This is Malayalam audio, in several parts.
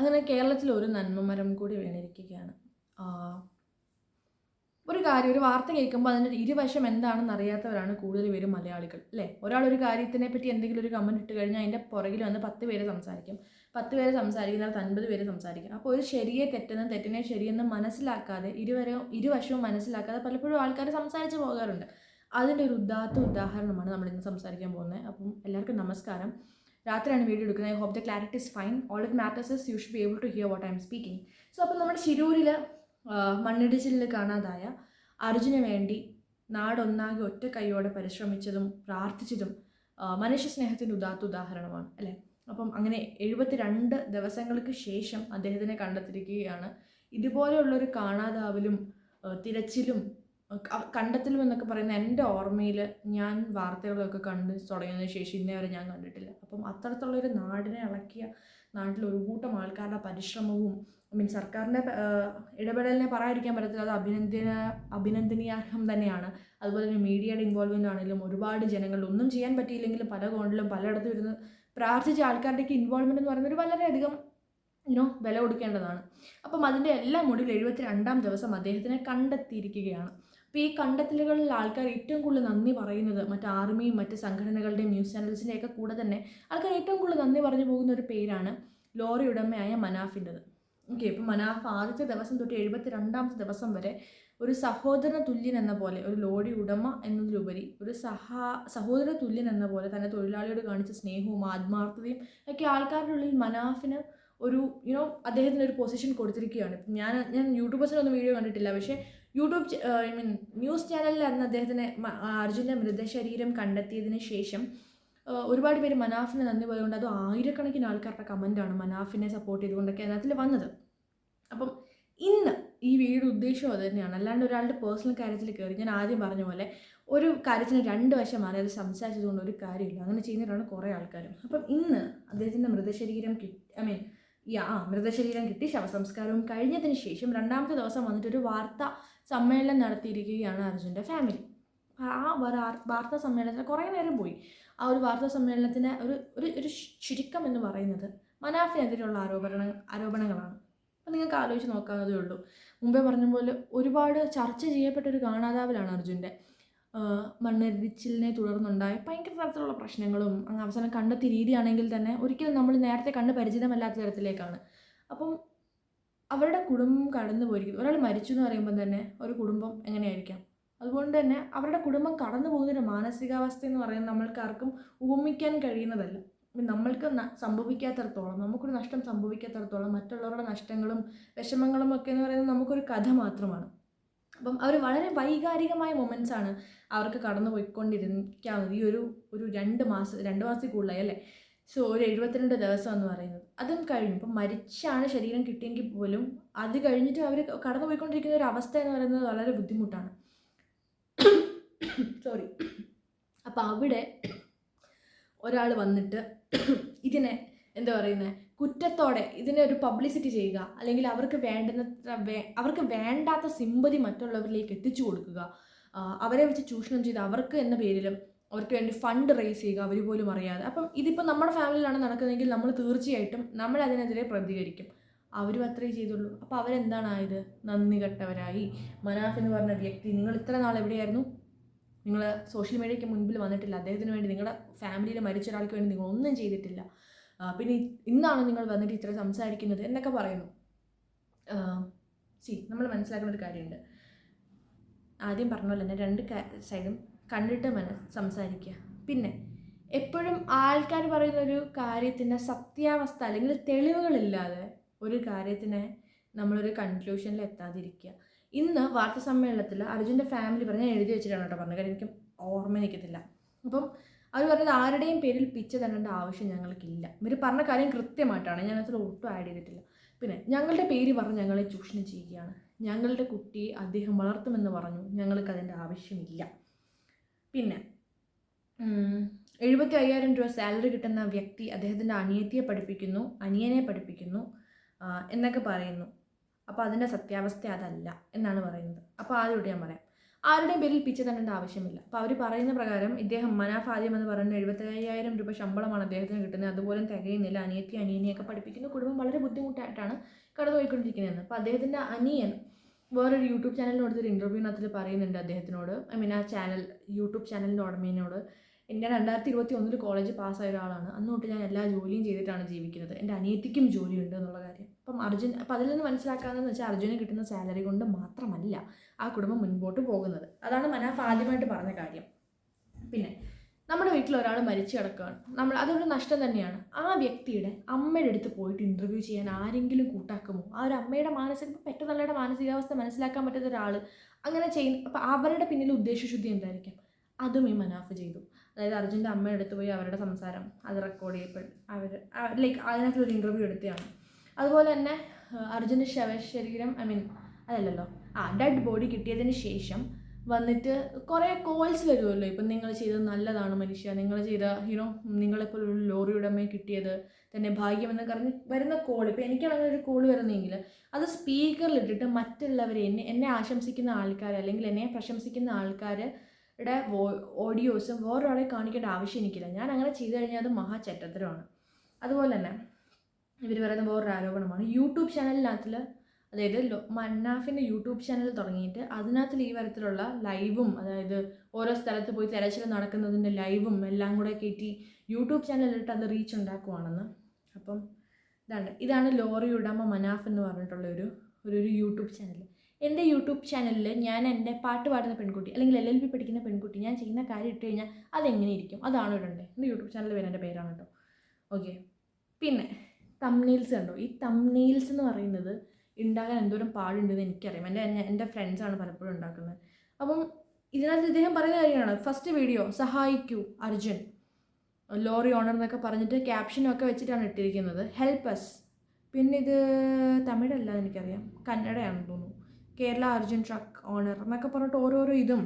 അങ്ങനെ കേരളത്തിൽ ഒരു നന്മമരം കൂടി വീണിരിക്കുകയാണ്. ഒരു കാര്യം ഒരു വാർത്ത കേൾക്കുമ്പോൾ അതിന്റെ ഇരുവശം എന്താണെന്ന് അറിയാത്തവരാണ് കൂടുതൽ പേരും മലയാളികൾ അല്ലേ? ഒരാൾ ഒരു കാര്യത്തിനെ പറ്റി എന്തെങ്കിലും ഒരു കമന്റ് ഇട്ട് കഴിഞ്ഞാൽ അതിന്റെ പുറകിൽ വന്ന് പത്ത് പേര് സംസാരിക്കും. പത്ത് പേര് സംസാരിക്കുന്നിടത്ത് അൻപത് പേര് സംസാരിക്കും. അപ്പോൾ ഒരു ശരിയെ തെറ്റെന്നും തെറ്റിനെ ശരിയെന്നും മനസ്സിലാക്കാതെ ഇരുവരും ഇരുവശവും മനസ്സിലാക്കാതെ പലപ്പോഴും ആൾക്കാർ സംസാരിച്ച് പോകാറുണ്ട്. അതിന്റെ ഒരു ഉദാത്ത ഉദാഹരണമാണ് നമ്മൾ ഇന്ന് സംസാരിക്കാൻ പോകുന്നത്. അപ്പം എല്ലാവർക്കും നമസ്കാരം. രാത്രിയാണ് വീഡിയോ എടുക്കുന്നത്. I hope the clarity is fine all it matters is you should be able to hear what I am speaking so അപ്പോൾ നമ്മുടെ ശിരൂരിൽ മണ്ണിടിച്ചിലിൽ കാണാതായ അർജുന് വേണ്ടി നാടൊന്നാകെ ഒറ്റ കൈയോടെ പരിശ്രമിച്ചതും പ്രാർത്ഥിച്ചതും മനുഷ്യ സ്നേഹത്തിന്റെ ഉദാത്ത ഉദാഹരണമാണ് അല്ലേ? അപ്പം അങ്ങനെ എഴുപത്തിരണ്ട് ദിവസങ്ങൾക്ക് ശേഷം അദ്ദേഹത്തിനെ കണ്ടെത്തിയിരിക്കുകയാണ്. ഇതുപോലെയുള്ളൊരു കാണാതാവലും തിരച്ചിലും കണ്ടെത്തലും എന്നൊക്കെ പറയുന്ന എന്റെ ഓർമ്മയിൽ ഞാൻ വാർത്തകളൊക്കെ കണ്ട് തുടങ്ങിയതിന് ശേഷം ഇന്നേ വരെ ഞാൻ കണ്ടിട്ടില്ല. അപ്പം അത്തരത്തിലുള്ളൊരു നാടിനെ ഇളക്കിയ നാട്ടിൽ ഒരു കൂട്ടം ആൾക്കാരുടെ പരിശ്രമവും ഐ മീൻ സർക്കാരിന്റെ ഇടപെടലിനെ പറയാതിരിക്കാൻ പറ്റത്തില്ല അത് അഭിനന്ദന അഭിനന്ദനീയാർഹം തന്നെയാണ്. അതുപോലെ തന്നെ മീഡിയയുടെ ഇൻവോൾവ്മെന്റ് ആണെങ്കിലും ഒരുപാട് ജനങ്ങൾ ഒന്നും ചെയ്യാൻ പറ്റിയില്ലെങ്കിലും പല കോണിലും പലയിടത്തും ഇരുന്ന് പ്രാർത്ഥിച്ച ആൾക്കാരുടെയൊക്കെ ഇൻവോൾവ്മെന്റ് എന്ന് പറയുന്നത് വളരെയധികം യുനോ വില കൊടുക്കേണ്ടതാണ്. അപ്പം അതിന്റെ എല്ലാം ഒടുവിൽ എഴുപത്തി രണ്ടാം ദിവസം അദ്ദേഹത്തിനെ കണ്ടെത്തിയിരിക്കുകയാണ്. അപ്പോൾ ഈ കണ്ടെത്തലുകളിൽ ആൾക്കാർ ഏറ്റവും കൂടുതൽ നന്ദി പറയുന്നത് മറ്റ് ആർമിയും മറ്റ് സംഘടനകളുടെയും ന്യൂസ് ചാനൽസിന്റെയൊക്കെ കൂടെ തന്നെ ആൾക്കാർ ഏറ്റവും കൂടുതൽ നന്ദി പറഞ്ഞു പോകുന്ന ഒരു പേരാണ് ലോറി ഉടമയായ മനാഫിന്റെത്. ഓക്കെ ഇപ്പോൾ മനാഫ് ആദ്യത്തെ ദിവസം തൊട്ട് എഴുപത്തി രണ്ടാമത്തെ ദിവസം വരെ ഒരു സഹോദര തുല്യൻ എന്ന പോലെ ഒരു ലോറി ഉടമ എന്നതിലുപരി ഒരു സഹാ സഹോദര തുല്യൻ എന്ന പോലെ തന്നെ തൊഴിലാളിയോട് കാണിച്ച സ്നേഹവും ആത്മാർത്ഥതയും ഒക്കെ ആൾക്കാരുടെ ഉള്ളിൽ മനാഫിന് ഒരു യുനോ അദ്ദേഹത്തിന് ഒരു പൊസിഷൻ കൊടുത്തിരിക്കുകയാണ്. ഞാൻ ഞാൻ യൂട്യൂബേഴ്സിനൊന്നും വീഡിയോ കണ്ടിട്ടില്ല പക്ഷേ യൂട്യൂബ് ഐ മീൻ ന്യൂസ് ചാനലിൽ അന്ന് അദ്ദേഹത്തിന് അർജുന്റെ മൃതശരീരം കണ്ടെത്തിയതിന് ശേഷം ഒരുപാട് പേര് മനാഫിന് നന്ദി പോയതുകൊണ്ട് അത് ആയിരക്കണക്കിന് ആൾക്കാരുടെ കമന്റാണ് മനാഫിനെ സപ്പോർട്ട് ചെയ്തുകൊണ്ടൊക്കെ അതിനകത്തിൽ വന്നത്. അപ്പം ഇന്ന് ഈ വീട് ഉദ്ദേശവും അത് തന്നെയാണ്. അല്ലാണ്ട് ഒരാളുടെ പേഴ്സണൽ കാര്യത്തിൽ കയറി ഞാൻ ആദ്യം പറഞ്ഞ പോലെ ഒരു കാര്യത്തിന് രണ്ട് വശമാണ് അത് സംസാരിച്ചതുകൊണ്ട് ഒരു കാര്യമില്ല. അങ്ങനെ ചെയ്യുന്നവരാണ് കുറേ ആൾക്കാരും. അപ്പം ഇന്ന് അദ്ദേഹത്തിന്റെ മൃതശരീരം കിട്ടി ഐ മീൻ ആ മൃതശരീരം കിട്ടി ശവസംസ്കാരവും കഴിഞ്ഞതിന് ശേഷം രണ്ടാമത്തെ ദിവസം വന്നിട്ട് ഒരു വാർത്താ സമ്മേളനം നടത്തിയിരിക്കുകയാണ് അർജുന്റെ ഫാമിലി ആ വാർ- വാർത്താ സമ്മേളനത്തിൽ കുറേ നേരം പോയി. ആ ഒരു വാർത്താ സമ്മേളനത്തിന് ഒരു ഒരു ഒരു ചുരുക്കം എന്ന് പറയുന്നത് മനാഫിനെതിരെയുള്ള ആരോപണ ആരോപണങ്ങളാണ്. അപ്പം നിങ്ങൾക്ക് ആലോചിച്ച് നോക്കാവുന്നതേ ഉള്ളൂ. മുമ്പേ പറഞ്ഞ പോലെ ഒരുപാട് ചർച്ച ചെയ്യപ്പെട്ട ഒരു കാണാതാവിലാണ് അർജുന്റെ. മണ്ണിടിച്ചിലിനെ തുടർന്നുണ്ടായ ഭയങ്കര തരത്തിലുള്ള പ്രശ്നങ്ങളും അങ്ങ് അവസാനം കണ്ടെത്തിയ രീതിയാണെങ്കിൽ തന്നെ ഒരിക്കലും നമ്മൾ നേരത്തെ കണ്ട് പരിചിതമല്ലാത്ത തരത്തിലേക്കാണ്. അപ്പം അവരുടെ കുടുംബം കടന്നു പോയിരിക്കുന്നു. ഒരാൾ മരിച്ചു എന്ന് പറയുമ്പോൾ തന്നെ ഒരു കുടുംബം എങ്ങനെയായിരിക്കാം? അതുകൊണ്ട് തന്നെ അവരുടെ കുടുംബം കടന്നു പോകുന്നൊരു മാനസികാവസ്ഥ എന്ന് പറയുന്നത് നമ്മൾക്കാർക്കും ഉപമിക്കാൻ കഴിയുന്നതല്ല. നമ്മൾക്ക് സംഭവിക്കാത്തടത്തോളം നമുക്കൊരു നഷ്ടം സംഭവിക്കാത്തടത്തോളം മറ്റുള്ളവരുടെ നഷ്ടങ്ങളും വിഷമങ്ങളും ഒക്കെ എന്ന് പറയുന്നത് നമുക്കൊരു കഥ മാത്രമാണ്. അപ്പം അവർ വളരെ വൈകാരികമായ മൊമെന്റ്സ് ആണ് അവർക്ക് കടന്നു പോയിക്കൊണ്ടിരിക്കാവുന്നത്. ഈ ഒരു ഒരു രണ്ട് മാസം രണ്ട് മാസത്തിൽ കൂടുതലായി അല്ലേ? സോ ഒരു എഴുപത്തിരണ്ട് ദിവസം എന്ന് പറയുന്നത്. അതും കഴിഞ്ഞു. ഇപ്പം മരിച്ചാണ് ശരീരം കിട്ടിയെങ്കിൽ പോലും അത് കഴിഞ്ഞിട്ട് അവർ കടന്നു പോയിക്കൊണ്ടിരിക്കുന്ന ഒരു അവസ്ഥ എന്ന് പറയുന്നത് വളരെ ബുദ്ധിമുട്ടാണ്. സോറി അപ്പം അവിടെ ഒരാൾ വന്നിട്ട് ഇതിനെ എന്താ പറയുന്നത് കുറ്റത്തോടെ ഇതിനെ ഒരു പബ്ലിസിറ്റി ചെയ്യുക. അല്ലെങ്കിൽ അവർക്ക് വേണ്ടുന്ന അവർക്ക് വേണ്ടാത്ത സിമ്പതി മറ്റുള്ളവരിലേക്ക് എത്തിച്ചു കൊടുക്കുക. അവരെ വെച്ച് ചൂഷണം ചെയ്ത് അവർക്ക് എന്ന പേരിലും അവർക്ക് വേണ്ടി ഫണ്ട് റേസ് ചെയ്യുക അവർ പോലും അറിയാതെ. അപ്പം ഇതിപ്പോൾ നമ്മുടെ ഫാമിലിയിലാണ് നടക്കുന്നതെങ്കിൽ നമ്മൾ തീർച്ചയായിട്ടും നമ്മൾ അതിനെതിരെ പ്രതികരിക്കും. അവരും അത്രേ ചെയ്തുള്ളൂ. അപ്പോൾ അവരെന്താണായത്? നന്ദി കെട്ടവരായി. മനാഫ് എന്ന് പറഞ്ഞ വ്യക്തി നിങ്ങൾ ഇത്ര നാൾ എവിടെയായിരുന്നു? നിങ്ങൾ സോഷ്യൽ മീഡിയയ്ക്ക് മുൻപിൽ വന്നിട്ടില്ല. അദ്ദേഹത്തിന് വേണ്ടി നിങ്ങളുടെ ഫാമിലിയിൽ മരിച്ച ഒരാൾക്ക് വേണ്ടി നിങ്ങൾ ഒന്നും ചെയ്തിട്ടില്ല. പിന്നെ ഇന്നാണ് നിങ്ങൾ വന്നിട്ട് ഇത്ര സംസാരിക്കുന്നത് എന്നൊക്കെ പറയുന്നു. സി നമ്മൾ മനസ്സിലാക്കുന്ന ഒരു കാര്യമുണ്ട്. ആദ്യം പറഞ്ഞ പോലെ തന്നെ രണ്ട് സൈഡും കണ്ടിട്ട് മന സംസാരിക്കുക. പിന്നെ എപ്പോഴും ആൾക്കാർ പറയുന്ന ഒരു കാര്യത്തിന്റെ സത്യാവസ്ഥ അല്ലെങ്കിൽ തെളിവുകളില്ലാതെ ഒരു കാര്യത്തിനെ നമ്മളൊരു കൺക്ലൂഷനിൽ എത്താതിരിക്കുക. ഇന്ന് വാർത്താ സമ്മേളനത്തിൽ അർജുന്റെ ഫാമിലി പറഞ്ഞ് ഞാൻ എഴുതി വെച്ചിട്ടാണ് കേട്ടോ പറഞ്ഞത്. കാര്യം എനിക്ക് ഓർമ്മ നിൽക്കത്തില്ല. അപ്പം അവർ പറഞ്ഞത് ആരുടെയും പേരിൽ പിച്ച തരേണ്ട ആവശ്യം ഞങ്ങൾക്കില്ല. ഇവർ പറഞ്ഞ കാര്യം കൃത്യമായിട്ടാണ്. ഞാൻ അതിൽ ഒട്ടും ആഡ് ചെയ്തിട്ടില്ല. പിന്നെ ഞങ്ങളുടെ പേര് പറഞ്ഞ് ഞങ്ങളെ ചൂഷണം ചെയ്യുകയാണ്. ഞങ്ങളുടെ കുട്ടിയെ അദ്ദേഹം വളർത്തുമെന്ന് പറഞ്ഞു. ഞങ്ങൾക്ക് അതിന്റെ ആവശ്യമില്ല. പിന്നെ എഴുപത്തി അയ്യായിരം രൂപ സാലറി കിട്ടുന്ന വ്യക്തി അദ്ദേഹത്തിന്റെ അനിയത്തിയെ പഠിപ്പിക്കുന്നു അനിയനെ പഠിപ്പിക്കുന്നു എന്നൊക്കെ പറയുന്നു. അപ്പോൾ അതിന്റെ സത്യാവസ്ഥ അതല്ല എന്നാണ് പറയുന്നത്. അപ്പോൾ ആദ്യമായിട്ട് ഞാൻ പറയാം. ആരുടെയും പേരിൽ പിച്ച തണ്ടേണ്ട ആവശ്യമില്ല. അപ്പോൾ അവർ പറയുന്ന പ്രകാരം ഇദ്ദേഹം മനാഫ് ആദ്യം എന്ന് പറയുന്നത് എഴുപത്തയ്യായിരം രൂപ ശമ്പളമാണ് അദ്ദേഹത്തിന് കിട്ടുന്നത്. അതുപോലെ തികയുന്നില്ല. അനിയത്തി അനിയനെയൊക്കെ പഠിപ്പിക്കുന്ന കുടുംബം വളരെ ബുദ്ധിമുട്ടായിട്ടാണ് കടന്നുപോയിക്കൊണ്ടിരിക്കുന്നത്. അപ്പോൾ അദ്ദേഹത്തിന്റെ അനിയൻ വേറൊരു യൂട്യൂബ് ചാനലിന് കൊടുത്തൊരു ഇന്റർവ്യൂവിനകത്തിൽ പറയുന്നുണ്ട് അദ്ദേഹത്തിനോട്. ഐ മീൻ ആ ചാനൽ യൂട്യൂബ് ചാനലിന്റെ ഉടമേനോട് എന്റെ രണ്ടായിരത്തി ഇരുപത്തി ഒന്നിൽ കോളേജ് പാസ്സായ ഒരാളാണ്. അന്ന് തൊട്ട് ഞാൻ എല്ലാ ജോലിയും ചെയ്തിട്ടാണ് ജീവിക്കുന്നത്. എന്റെ അനിയത്തിക്കും ജോലിയുണ്ട് എന്നുള്ള കാര്യം. അപ്പം അർജുൻ അപ്പം അതിൽ നിന്ന് മനസ്സിലാക്കാമെന്ന് വെച്ചാൽ അർജുന് കിട്ടുന്ന സാലറി കൊണ്ട് മാത്രമല്ല ആ കുടുംബം മുൻപോട്ട് പോകുന്നത്. അതാണ് മനാഫ് ആദ്യമായിട്ട് പറഞ്ഞ കാര്യം. പിന്നെ നമ്മുടെ വീട്ടിൽ ഒരാൾ മരിച്ചു കിടക്കുകയാണ്. നമ്മൾ അതൊരു നഷ്ടം തന്നെയാണ്. ആ വ്യക്തിയുടെ അമ്മയുടെ അടുത്ത് പോയിട്ട് ഇന്റർവ്യൂ ചെയ്യാൻ ആരെങ്കിലും കൂട്ടാക്കുമോ? ആ ഒരു അമ്മയുടെ മാനസിക പെട്ടെന്നുള്ളയുടെ മാനസികാവസ്ഥ മനസ്സിലാക്കാൻ പറ്റുന്ന ഒരാൾ അങ്ങനെ ചെയ്യുന്ന അപ്പോൾ അവരുടെ പിന്നിൽ ഉദ്ദേശശുദ്ധി എന്തായിരിക്കും? അതും ഈ മനാഫ് ചെയ്തു. അതായത് അർജുന്റെ അമ്മയുടെ അടുത്ത് പോയി അവരുടെ സംസാരം അത് റെക്കോർഡ് ചെയ്യപ്പെട്ടു അവർ ലൈക്ക് അതിനകത്തൊരു ഇന്റർവ്യൂ എടുത്തതാണ്. അതുപോലെ തന്നെ അർജുന്റെ ശവശരീരം ഐ മീൻ അതല്ലല്ലോ. ആ ഡെഡ് ബോഡി കിട്ടിയതിന് ശേഷം വന്നിട്ട് കുറേ കോൾസ് വരുമല്ലോ ഇപ്പം നിങ്ങൾ ചെയ്തത് നല്ലതാണ് മനുഷ്യ. നിങ്ങൾ ചെയ്ത യുനോ നിങ്ങളെപ്പോലുള്ള ലോറി ഉടമയെ കിട്ടിയത് തന്നെ ഭാഗ്യമെന്ന് പറഞ്ഞ് വരുന്ന കോൾ ഇപ്പം എനിക്കാണെങ്കിൽ ഒരു കോൾ വരുന്നതെങ്കിൽ അത് സ്പീക്കറിലിട്ടിട്ട് മറ്റുള്ളവരെ എന്നെ എന്നെ ആശംസിക്കുന്ന ആൾക്കാർ അല്ലെങ്കിൽ എന്നെ പ്രശംസിക്കുന്ന ആൾക്കാരുടെ ഓഡിയോസും വേറൊരാളെ കാണിക്കേണ്ട ആവശ്യം എനിക്കില്ല. ഞാൻ അങ്ങനെ ചെയ്തു കഴിഞ്ഞാൽ അത് മഹാചറ്റത്തരമാണ് അതുപോലെ തന്നെ ഇവർ പറയുന്ന വേറൊരു ആരോപണമാണ്. യൂട്യൂബ് ചാനലിനകത്തിൽ അതായത് മന്നാഫിന്റെ യൂട്യൂബ് ചാനൽ തുടങ്ങിയിട്ട് അതിനകത്തിൽ ഈ തരത്തിലുള്ള ലൈവും അതായത് ഓരോ സ്ഥലത്ത് പോയി തെരച്ചിൽ നടക്കുന്നതിന്റെ ലൈവും എല്ലാം കൂടെ കയറ്റി യൂട്യൂബ് ചാനലിട്ട് അത് റീച്ച് ഉണ്ടാക്കുവാണെന്ന്. അപ്പം ഇതാണ് ഇതാണ് ലോറി ഉടമ മനാഫ് എന്ന് പറഞ്ഞിട്ടുള്ള ഒരു ഒരു യൂട്യൂബ് ചാനൽ എന്റെ യൂട്യൂബ് ചാനലിൽ ഞാൻ എന്റെ പാട്ട് പാടുന്ന പെൺകുട്ടി അല്ലെങ്കിൽ എൽ എൽ ബി പഠിക്കുന്ന പെൺകുട്ടി ഞാൻ ചെയ്യുന്ന കാര്യം ഇട്ട് കഴിഞ്ഞാൽ അതെങ്ങനെ ഇരിക്കും? അതാണ് ഇടണ്ടേ എന്റെ യൂട്യൂബ് ചാനൽ പേര് പേരാണ് കേട്ടോ. ഓക്കെ പിന്നെ തംനെയിൽസ് കണ്ടോ? ഈ തംനെയിൽസ് എന്ന് പറയുന്നത് ഉണ്ടാകാൻ എന്തോരം പാടുണ്ടെന്ന് എനിക്കറിയാം. എന്റെ എന്റെ ഫ്രണ്ട്സാണ് പലപ്പോഴും ഉണ്ടാക്കുന്നത്. അപ്പം ഇതിനകത്ത് ഇദ്ദേഹം പറയുന്ന കാര്യമാണ് ഫസ്റ്റ് വീഡിയോ സഹായിക്കൂ അർജുൻ. ലോറി ഓണർ എന്നൊക്കെ പറഞ്ഞിട്ട് ക്യാപ്ഷനൊക്കെ വെച്ചിട്ടാണ് ഇട്ടിരിക്കുന്നത്. ഹെൽപ്പ് അസ് പിന്നെ ഇത് തമിഴല്ല എനിക്കറിയാം. കന്നഡയാണെന്ന് തോന്നുന്നു. കേരള അർജുൻ ട്രക്ക് ഓണർ എന്നൊക്കെ പറഞ്ഞിട്ട് ഓരോരോ ഇതും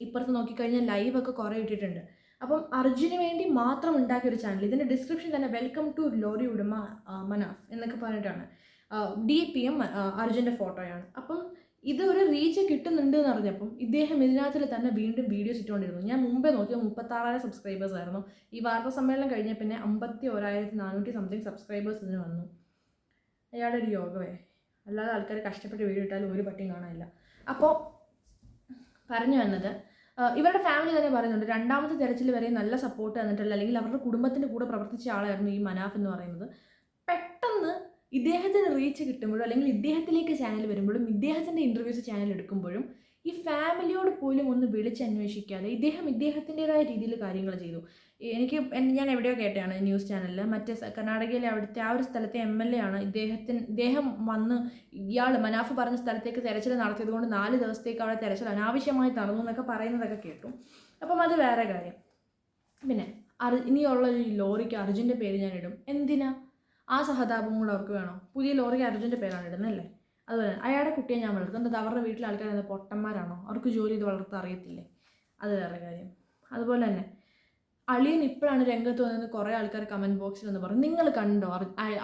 ഇപ്പുറത്ത് നോക്കിക്കഴിഞ്ഞാൽ ലൈവൊക്കെ കുറേ ഇട്ടിട്ടുണ്ട്. അപ്പം അർജുന് വേണ്ടി മാത്രം ഉണ്ടാക്കിയൊരു ചാനൽ ഇതിന്റെ ഡിസ്ക്രിപ്ഷൻ തന്നെ വെൽക്കം ടു ലോറി ഉടമ മനാഫ് എന്നൊക്കെ പറഞ്ഞിട്ടാണ്. ഡി പി എം അർജുന്റെ ഫോട്ടോയാണ്. അപ്പം ഇത് ഒരു റീച്ച് കിട്ടുന്നുണ്ട് എന്ന് അറിഞ്ഞപ്പം ഇദ്ദേഹം ഇതിനകത്തിൽ തന്നെ വീണ്ടും വീഡിയോസ് ഇട്ടുകൊണ്ടിരുന്നു. ഞാൻ മുമ്പേ നോക്കിയത് മുപ്പത്താറായിരം സബ്സ്ക്രൈബേഴ്സ് ആയിരുന്നു. ഈ വാർത്താ സമ്മേളനം കഴിഞ്ഞ പിന്നെ അമ്പത്തി ഒരായിരത്തി നാനൂറ്റി സംതിങ് സബ്സ്ക്രൈബേഴ്സ് ഇതിന് വന്നു. അയാളുടെ ഒരു യോഗമേ. അല്ലാതെ ആൾക്കാർ കഷ്ടപ്പെട്ട് വീഡിയോ ഇട്ടാലും ഒരു പട്ടിയും കാണാനില്ല. അപ്പോൾ പറഞ്ഞു വന്നത് ഇവരുടെ ഫാമിലി തന്നെ പറയുന്നുണ്ട് രണ്ടാമത്തെ തിരച്ചിൽ വരെ നല്ല സപ്പോർട്ട് തന്നിട്ടില്ല അല്ലെങ്കിൽ അവരുടെ കുടുംബത്തിന്റെ കൂടെ പ്രവർത്തിച്ച ആളായിരുന്നു ഈ മനാഫ് എന്ന് പറയുന്നത്. ഇദ്ദേഹത്തിന് റീച്ച് കിട്ടുമ്പോഴും അല്ലെങ്കിൽ ഇദ്ദേഹത്തിലേക്ക് ചാനൽ വരുമ്പോഴും ഇദ്ദേഹത്തിന്റെ ഇന്റർവ്യൂസ് ചാനൽ എടുക്കുമ്പോഴും ഈ ഫാമിലിയോട് പോലും ഒന്ന് വിളിച്ചന്വേഷിക്കാതെ ഇദ്ദേഹം ഇദ്ദേഹത്തിന്റെതായ രീതിയിൽ കാര്യങ്ങൾ ചെയ്തു. എനിക്ക് ഞാൻ എവിടെയോ കേട്ടതാണ് ന്യൂസ് ചാനലിൽ മറ്റേ കർണാടകയിലെ അവിടുത്തെ ആ ഒരു സ്ഥലത്തെ എം എൽ എ ആണ് ഇദ്ദേഹത്തിന് ഇദ്ദേഹം വന്ന് ഇയാൾ മനാഫ് പറഞ്ഞ സ്ഥലത്തേക്ക് തെരച്ചിൽ നടത്തിയത് കൊണ്ട് നാല് ദിവസത്തേക്ക് അവിടെ തെരച്ചിൽ അനാവശ്യമായി നടന്നു എന്നൊക്കെ പറയുന്നതൊക്കെ കേട്ടു. അപ്പം അത് വേറെ കാര്യം. പിന്നെ അർ ഇനിയുള്ള ഒരു ലോറിക്ക് അർജുന്റെ പേര് ഞാൻ ഇടും. എന്തിനാ? ആ സഹതാപം കൂടെ അവർക്ക് വേണോ. പുതിയ ലോറി അർജുന്റെ പേരാണ് ഇടുന്നല്ലേ അതുപോലെ അയാളുടെ കുട്ടിയെ ഞാൻ വളർത്തും. എന്താ അവരുടെ വീട്ടിലെ ആൾക്കാർ എന്താ പൊട്ടന്മാരാണോ? അവർക്ക് ജോലി ചെയ്ത് വളർത്താൻ അറിയത്തില്ലേ? അത് വേറെ കാര്യം. അതുപോലെ തന്നെ അളിയൻ ഇപ്പോഴാണ് രംഗത്ത് വന്നത് കുറേ ആൾക്കാർ കമന്റ് ബോക്സിൽ എന്ന് പറഞ്ഞു നിങ്ങൾ കണ്ടോ?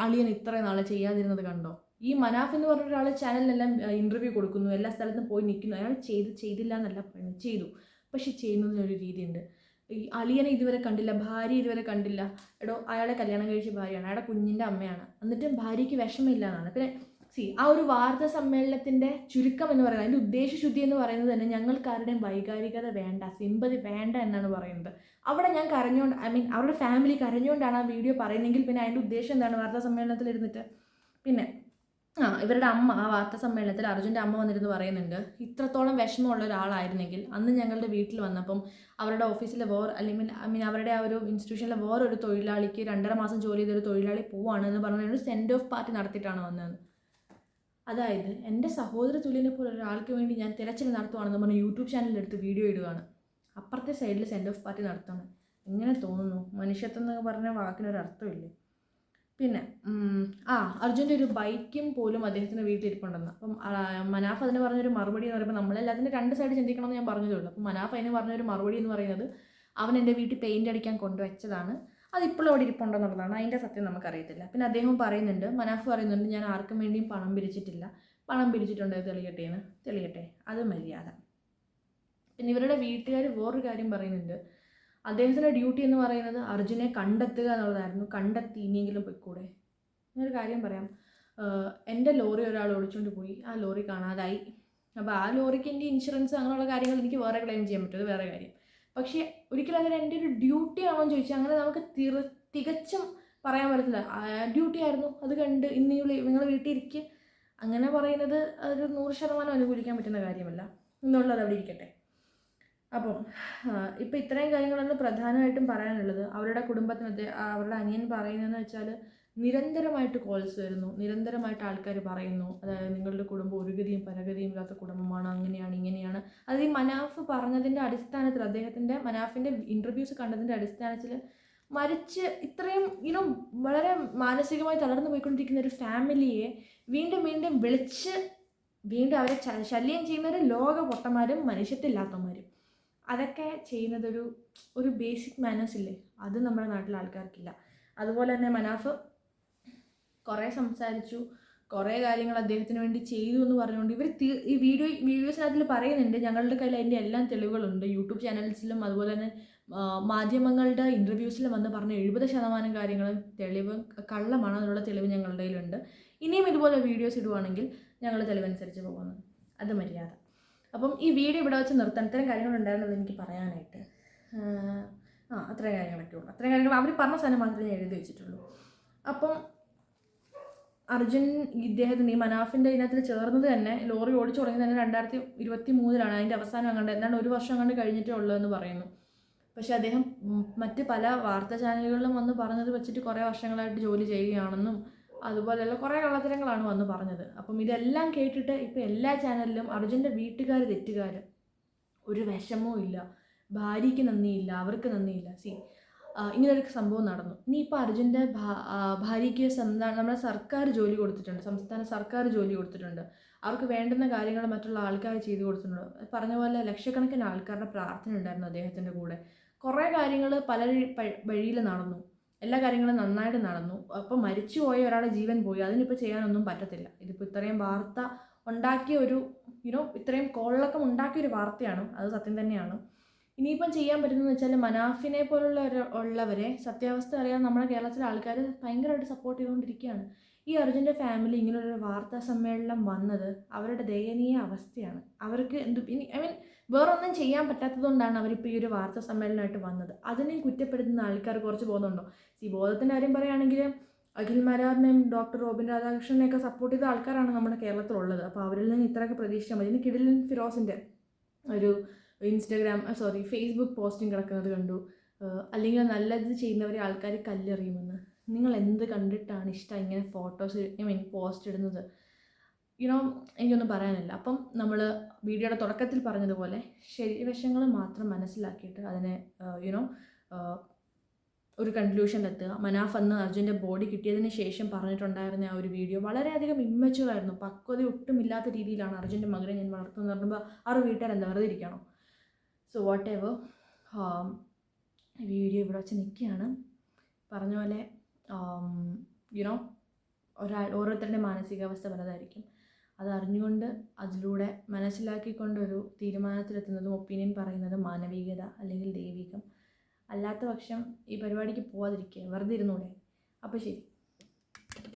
അളിയൻ ഇത്രയും നാളെ ചെയ്യാതിരുന്നത് കണ്ടോ? ഈ മനാഫ് എന്ന് പറഞ്ഞ ഒരാൾ ചാനലിലെല്ലാം ഇന്റർവ്യൂ കൊടുക്കുന്നു. എല്ലാ സ്ഥലത്തും പോയി നിൽക്കുന്നു. അയാൾ ചെയ്ത് ചെയ്തില്ല എന്നല്ല പറയുന്നത്. ചെയ്തു. പക്ഷെ ചെയ്യുന്നതിനൊരു രീതിയുണ്ട്. ഈ അളിയനെ ഇതുവരെ കണ്ടില്ല ഭാര്യ ഇതുവരെ കണ്ടില്ല. എടോ അയാളെ കല്യാണം കഴിച്ച ഭാര്യയാണ് അയാളുടെ കുഞ്ഞിന്റെ അമ്മയാണ്. എന്നിട്ടും ഭാര്യയ്ക്ക് വിഷമില്ല എന്നാണ് പിന്നെ സി ആ ഒരു വാർത്താ സമ്മേളനത്തിന്റെ ചുരുക്കം എന്ന് പറയുന്നത് അതിന്റെ ഉദ്ദേശശുദ്ധി എന്ന് പറയുന്നത് തന്നെ ഞങ്ങൾക്കാരുടെയും വൈകാരികത വേണ്ട സിമ്പതി വേണ്ട എന്നാണ് പറയുന്നത്. അവിടെ ഞാൻ കരഞ്ഞുകൊണ്ട് ഐ മീൻ അവരുടെ ഫാമിലി കരഞ്ഞുകൊണ്ടാണ് ആ വീഡിയോ പറയുന്നതെങ്കിൽ പിന്നെ അതിന്റെ ഉദ്ദേശം എന്താണ് വാർത്താ സമ്മേളനത്തിൽ ഇരുന്നിട്ട് പിന്നെ ഇവരുടെ അമ്മ ആ വാർത്താ സമ്മേളനത്തിൽ അർജുന്റെ അമ്മ വന്നിരുന്ന് പറയുന്നുണ്ട് ഇത്രത്തോളം വിഷമമുള്ള ഒരാളായിരുന്നെങ്കിൽ അന്ന് ഞങ്ങളുടെ വീട്ടിൽ വന്നപ്പം അവരുടെ ഓഫീസിലെ വേർ അല്ലെങ്കിൽ ഐ മീൻ അവരുടെ ആ ഒരു ഇൻസ്റ്റിറ്റ്യൂഷനിലെ വേറൊരു തൊഴിലാളിക്ക് രണ്ടര മാസം ജോലി ചെയ്തൊരു തൊഴിലാളി പോവാണ് എന്ന് പറഞ്ഞ ഒരു സെൻഡ് ഓഫ് പാർട്ടി നടത്തിയിട്ടാണ് വന്നത്. അതായത് എന്റെ സഹോദര തുല്യനെ പോലെ ഒരാൾക്ക് വേണ്ടി ഞാൻ തിരച്ചിൽ നടത്തുവാണെന്ന് പറഞ്ഞ് യൂട്യൂബ് ചാനലിലെടുത്ത് വീഡിയോ ഇടുകയാണ് അപ്പുറത്തെ സൈഡിൽ സെൻഡ് ഓഫ് പാർട്ടി നടത്തുകയാണ് എങ്ങനെ തോന്നുന്നു? മനുഷ്യത്വം എന്ന് പറഞ്ഞ വാക്കിനൊരു അർത്ഥമില്ലേ പിന്നെ ആ അർജുന്റെ ഒരു ബൈക്കും പോലും അദ്ദേഹത്തിന്റെ വീട്ടിലിരിപ്പുണ്ടെന്ന്. അപ്പം മനാഫ് അതിന് പറഞ്ഞൊരു മറുപടി എന്ന് പറയുമ്പോൾ നമ്മളെല്ലാത്തിന്റെ രണ്ട് സൈഡ് ചിന്തിക്കണമെന്ന് ഞാൻ പറഞ്ഞതേ ഉള്ളൂ അപ്പം മനാഫ് അതിന് പറഞ്ഞൊരു മറുപടി എന്ന് പറയുന്നത് അവൻ എന്റെ വീട്ടിൽ പെയിന്റ് അടിക്കാൻ കൊണ്ടുവച്ചതാണ്. അതിപ്പോഴും അവിടെ ഇരിപ്പുണ്ടെന്നുള്ളതാണ് അതിന്റെ സത്യം നമുക്കറിയത്തില്ല. പിന്നെ അദ്ദേഹം പറയുന്നുണ്ട് മനാഫ് പറയുന്നുണ്ട് ഞാൻ ആർക്കും വേണ്ടിയും പണം പിരിച്ചിട്ടില്ല. പണം പിരിച്ചിട്ടുണ്ട്? തെളിയട്ടെ എന്ന്. തെളിയട്ടെ. അത് മര്യാദ. പിന്നെ ഇവരുടെ വീട്ടുകാർ വേറൊരു കാര്യം പറയുന്നുണ്ട്. അദ്ദേഹത്തിന്റെ ഡ്യൂട്ടി എന്ന് പറയുന്നത് അർജുനെ കണ്ടെത്തുക എന്നുള്ളതായിരുന്നു. കണ്ടെത്തി ഇനിയെങ്കിലും പോയിക്കൂടെ? ഞാനൊരു കാര്യം പറയാം. എന്റെ ലോറി ഒരാൾ ഓടിച്ചുകൊണ്ട് പോയി. ആ ലോറി കാണാതായി. അപ്പോൾ ആ ലോറിക്ക് എന്റെ ഇൻഷുറൻസ് അങ്ങനെയുള്ള കാര്യങ്ങൾ എനിക്ക് വേറെ ക്ലെയിം ചെയ്യാൻ പറ്റും. അത് വേറെ കാര്യം. പക്ഷേ ഒരിക്കലും അങ്ങനെ എന്റെ ഒരു ഡ്യൂട്ടി ആണോ ചോദിച്ചാൽ അങ്ങനെ നമുക്ക് തിറ തികച്ചും പറയാൻ പറ്റത്തില്ല. ഡ്യൂട്ടി ആയിരുന്നു. അത് കണ്ട് ഇന്ന് നിങ്ങൾ വീട്ടിൽ ഇരിക്കുക അങ്ങനെ പറയുന്നത് ഒരു നൂറ് ശതമാനം അനുകൂലിക്കാൻ പറ്റുന്ന കാര്യമല്ല. എന്നുള്ളത് അവിടെ ഇരിക്കട്ടെ. അപ്പം ഇപ്പം ഇത്രയും കാര്യങ്ങളാണ് പ്രധാനമായിട്ടും പറയാനുള്ളത്. അവരുടെ കുടുംബത്തിന് അവരുടെ അനിയൻ പറയുന്നതെന്ന് വെച്ചാൽ നിരന്തരമായിട്ട് കോൾസ് വരുന്നു. നിരന്തരമായിട്ട് ആൾക്കാർ പറയുന്നു. അതായത് നിങ്ങളുടെ കുടുംബം ഒരു ഗതിയും പരഗതിയും ഇല്ലാത്ത കുടുംബമാണ് അങ്ങനെയാണ് ഇങ്ങനെയാണ്. അത് ഈ മനാഫ് പറഞ്ഞതിന്റെ അടിസ്ഥാനത്തിൽ അദ്ദേഹത്തിന്റെ മനാഫിന്റെ ഇന്റർവ്യൂസ് കണ്ടതിന്റെ അടിസ്ഥാനത്തിൽ മരിച്ച് ഇത്രയും യുനോ വളരെ മാനസികമായി തളർന്നു പോയിക്കൊണ്ടിരിക്കുന്ന ഒരു ഫാമിലിയെ വീണ്ടും വീണ്ടും വിളിച്ച് വീണ്ടും അവരെ ശല്യം ചെയ്യുന്നവർ ലോക പൊട്ടന്മാരും മനുഷ്യത്തില്ലാത്തവന്മാരും. അതൊക്കെ ചെയ്യുന്നതൊരു ഒരു ബേസിക് മാനേഴ്സ് ഇല്ലേ? അത് നമ്മുടെ നാട്ടിലെ ആൾക്കാർക്കില്ല. അതുപോലെ തന്നെ മനാഫ് കുറേ സംസാരിച്ചു കുറേ കാര്യങ്ങൾ അദ്ദേഹത്തിന് വേണ്ടി ചെയ്തു എന്ന് പറഞ്ഞുകൊണ്ട് ഇവർ ഈ വീഡിയോ വീഡിയോസിനകത്തിൽ പറയുന്നുണ്ട്. ഞങ്ങളുടെ കയ്യിൽ അതിന്റെ എല്ലാം തെളിവുകളുണ്ട്. യൂട്യൂബ് ചാനൽസിലും അതുപോലെ തന്നെ മാധ്യമങ്ങളുടെ ഇന്റർവ്യൂസിലും വന്ന് പറഞ്ഞ എഴുപത് ശതമാനം കാര്യങ്ങളും തെളിവ് കള്ളമാണ് അതിനുള്ള തെളിവ് ഞങ്ങളുടെ കയ്യിലുണ്ട്. ഇനിയും ഇതുപോലെ വീഡിയോസ് ഇടുവാണെങ്കിൽ ഞങ്ങൾ തെളിവനുസരിച്ച് പോകുന്നു. അത് മര്യാദ. അപ്പം ഈ വീഡിയോ ഇവിടെ വെച്ച് നിർത്താൻ ഇത്തരം കാര്യങ്ങളുണ്ടായിരുന്നുള്ളൂ എനിക്ക് പറയാനായിട്ട്. ആ, അത്രയും കാര്യങ്ങളൊക്കെ ഉള്ളൂ. അത്രയും കാര്യങ്ങൾ അവർ പറഞ്ഞ സാധനം മാത്രമേ ഞാൻ എഴുതി വെച്ചിട്ടുള്ളൂ. അപ്പം അർജുൻ ഇദ്ദേഹത്തിന് ഈ മനാഫിന്റെ ഇതിനകത്ത് ചേർന്നത് തന്നെ ലോറി ഓടിച്ചു തുടങ്ങിയത് തന്നെ രണ്ടായിരത്തി ഇരുപത്തി മൂന്നിലാണ് അതിന്റെ അവസാനം അങ്ങോട്ട് എന്താണ് ഒരു വർഷം കണ്ട് കഴിഞ്ഞിട്ടേ ഉള്ളൂ പറയുന്നു. പക്ഷേ അദ്ദേഹം മറ്റ് പല വാർത്താ ചാനലുകളിലും വന്ന് പറഞ്ഞത് വെച്ചിട്ട് കുറേ വർഷങ്ങളായിട്ട് ജോലി ചെയ്യുകയാണെന്നും അതുപോലെയുള്ള കുറേ കള്ളത്തരങ്ങളാണ് വന്ന് പറഞ്ഞത്. അപ്പം ഇതെല്ലാം കേട്ടിട്ട് ഇപ്പോൾ എല്ലാ ചാനലിലും അർജുന്റെ വീട്ടുകാർ തെറ്റുകാർ ഒരു വിഷമവും ഇല്ല. ഭാര്യയ്ക്ക് നന്ദിയില്ല അവർക്ക് നന്ദിയില്ല. സി ഇങ്ങനൊരു സംഭവം നടന്നു. ഇനിയിപ്പോൾ അർജുന്റെ ഭാര്യയ്ക്ക് നമ്മുടെ സർക്കാർ ജോലി കൊടുത്തിട്ടുണ്ട്. സംസ്ഥാന സർക്കാർ ജോലി കൊടുത്തിട്ടുണ്ട്. അവർക്ക് വേണ്ടുന്ന കാര്യങ്ങൾ മറ്റുള്ള ആൾക്കാർ ചെയ്തു കൊടുത്തിട്ടുണ്ട്. പറഞ്ഞ പോലെ ലക്ഷക്കണക്കിന് ആൾക്കാരുടെ പ്രാർത്ഥന ഉണ്ടായിരുന്നു അദ്ദേഹത്തിന്റെ കൂടെ. കുറേ കാര്യങ്ങൾ പല വഴിയിൽ നടന്നു. എല്ലാ കാര്യങ്ങളും നന്നായിട്ട് നടന്നു. അപ്പോൾ മരിച്ചുപോയ ഒരാളുടെ ജീവൻ പോയി. അതിനിപ്പോൾ ചെയ്യാനൊന്നും പറ്റത്തില്ല. ഇതിപ്പോൾ ഇത്രയും വാർത്ത ഉണ്ടാക്കിയ ഒരു യുനോ ഇത്രയും കോളിളക്കം ഉണ്ടാക്കിയ ഒരു വാർത്തയാണ്. അത് സത്യം തന്നെയാണ്. ഇനിയിപ്പം ചെയ്യാൻ പറ്റുന്നതെന്ന് വെച്ചാൽ മനാഫിനെ പോലുള്ള ഉള്ളവരെ സത്യാവസ്ഥ അറിയാൻ നമ്മുടെ കേരളത്തിലെ ആൾക്കാർ ഭയങ്കരമായിട്ട് സപ്പോർട്ട് ചെയ്തുകൊണ്ടിരിക്കുകയാണ്. ഈ അർജുന്റെ ഫാമിലി ഇങ്ങനൊരു വാർത്താ സമ്മേളനം വന്നത് അവരുടെ ദയനീയ അവസ്ഥയാണ്. അവർക്ക് എന്ത് ഇനി ഐ മീൻ വേറൊന്നും ചെയ്യാൻ പറ്റാത്തതുകൊണ്ടാണ് അവരിപ്പോൾ ഈ ഒരു വാർത്താ സമ്മേളനമായിട്ട് വന്നത്. അതിനെ കുറ്റപ്പെടുത്തുന്ന ആൾക്കാർ കുറച്ച് ബോധമുണ്ടോ? ഈ ബോധത്തിന്റെ കാര്യം പറയുകയാണെങ്കിൽ അഖിൽ മരാറിനെയും ഡോക്ടർ റോബിൻ രാധാകൃഷ്ണനെയൊക്കെ സപ്പോർട്ട് ചെയ്ത ആൾക്കാരാണ് നമ്മുടെ കേരളത്തിലുള്ളത്. അപ്പോൾ അവരിൽ നിന്ന് ഇത്രയൊക്കെ പ്രതീക്ഷിച്ചാൽ മതി. ഇനി കിടിലൻ ഫിറോസിന്റെ ഒരു ഇൻസ്റ്റഗ്രാം സോറി ഫേസ്ബുക്ക് പോസ്റ്റിംഗ് കിടക്കുന്നത് കണ്ടു. അല്ലെങ്കിൽ നല്ലത് ചെയ്യുന്നവരെ ആൾക്കാർ കല്ലെറിയുമെന്ന്. നിങ്ങൾ എന്ത് കണ്ടിട്ടാണ് ഇഷ്ടം ഇങ്ങനെ ഫോട്ടോസ് ഐ മീൻ പോസ്റ്റ് ഇടുന്നത്? യുനോ എനിക്കൊന്നും പറയാനില്ല. അപ്പം നമ്മൾ വീഡിയോയുടെ തുടക്കത്തിൽ പറഞ്ഞതുപോലെ ശരീരവശങ്ങൾ മാത്രം മനസ്സിലാക്കിയിട്ട് അതിനെ യുനോ ഒരു കൺക്ലൂഷനിലെത്തുക മനാഫ് അന്ന് അർജുന്റെ ബോഡി കിട്ടിയതിന് ശേഷം പറഞ്ഞിട്ടുണ്ടായിരുന്ന ആ ഒരു വീഡിയോ വളരെയധികം ഇമ്മച്ചുവർ ആയിരുന്നു. പക്വത ഒട്ടുമില്ലാത്ത രീതിയിലാണ് അർജുന്റെ മകനെ ഞാൻ വളർത്തുന്നത് പറയുമ്പോൾ ആറ് വീട്ടുകാർ എന്താ വെറുതെ ഇരിക്കണോ? സോ വാട്ട് എവർ വീഡിയോ ഇവിടെ വെച്ച് നിൽക്കുകയാണ്. പറഞ്ഞ പോലെ യുനോ ഒരാൾ ഓരോരുത്തരുടെ മാനസികാവസ്ഥ പലതായിരിക്കും അത് അറിഞ്ഞുകൊണ്ട് അതിലൂടെ മനസ്സിലാക്കിക്കൊണ്ടൊരു തീരുമാനത്തിലെത്തുന്നതും ഒപ്പീനിയൻ പറയുന്നതും മാനവികത അല്ലെങ്കിൽ ദൈവികം. അല്ലാത്ത പക്ഷം ഈ പരിപാടിക്ക് പോവാതിരിക്കുക വെറുതെ ഇരുന്നൂടെ? അപ്പോൾ ശരി.